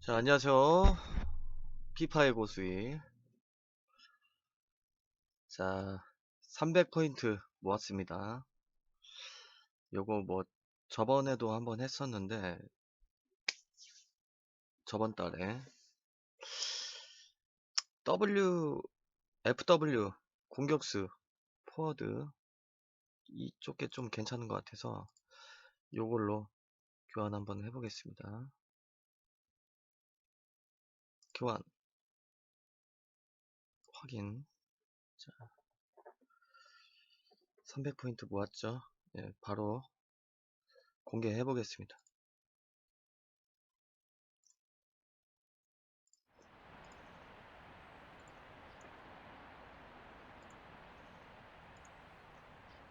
자, 안녕하세요. 피파의 고수이. 자, 300포인트 모았습니다. 요거 뭐, 저번에도 한번 했었는데, 저번 달에, W, FW, 공격수, 포워드, 이쪽에 좀 괜찮은 것 같아서, 요걸로 교환 한번 해보겠습니다. 교환. 확인. 자, 300포인트 모았죠? 예, 바로 공개해 보겠습니다.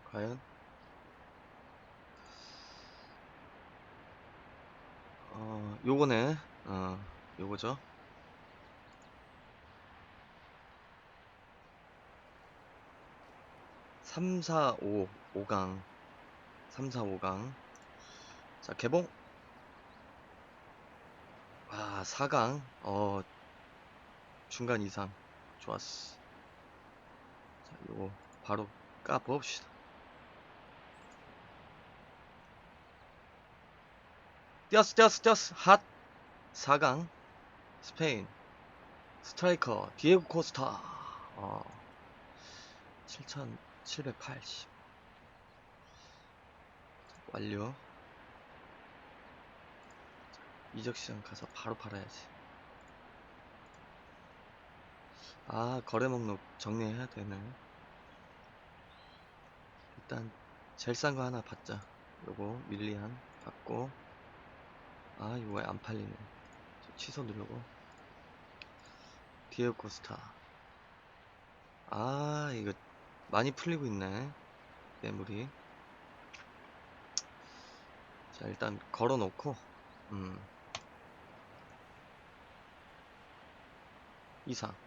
과연? 어, 요거네. 어, 요거죠. 삼, 사, 오, 오강 3, 4, 5강. 자, 개봉. 아, 4강. 어, 중간 이상. 좋았어. 자, 요거 바로 까봅시다. 뛰었어, 뛰었어, 뛰었어. 핫. 4강. 스페인. 스트라이커. 디에고 코스타. 어, 7,780. 완료. 이적시장 가서 바로 팔아야지. 아, 거래 목록 정리해야 되네. 일단, 제일 싼 거 하나 받자. 요거, 밀리안 받고. 아, 이거 왜 안 팔리네. 저 취소 누르고. 디에고 코스타. 아, 많이 풀리고 있네. 매물이. 자, 일단 걸어 놓고, 음. 이상.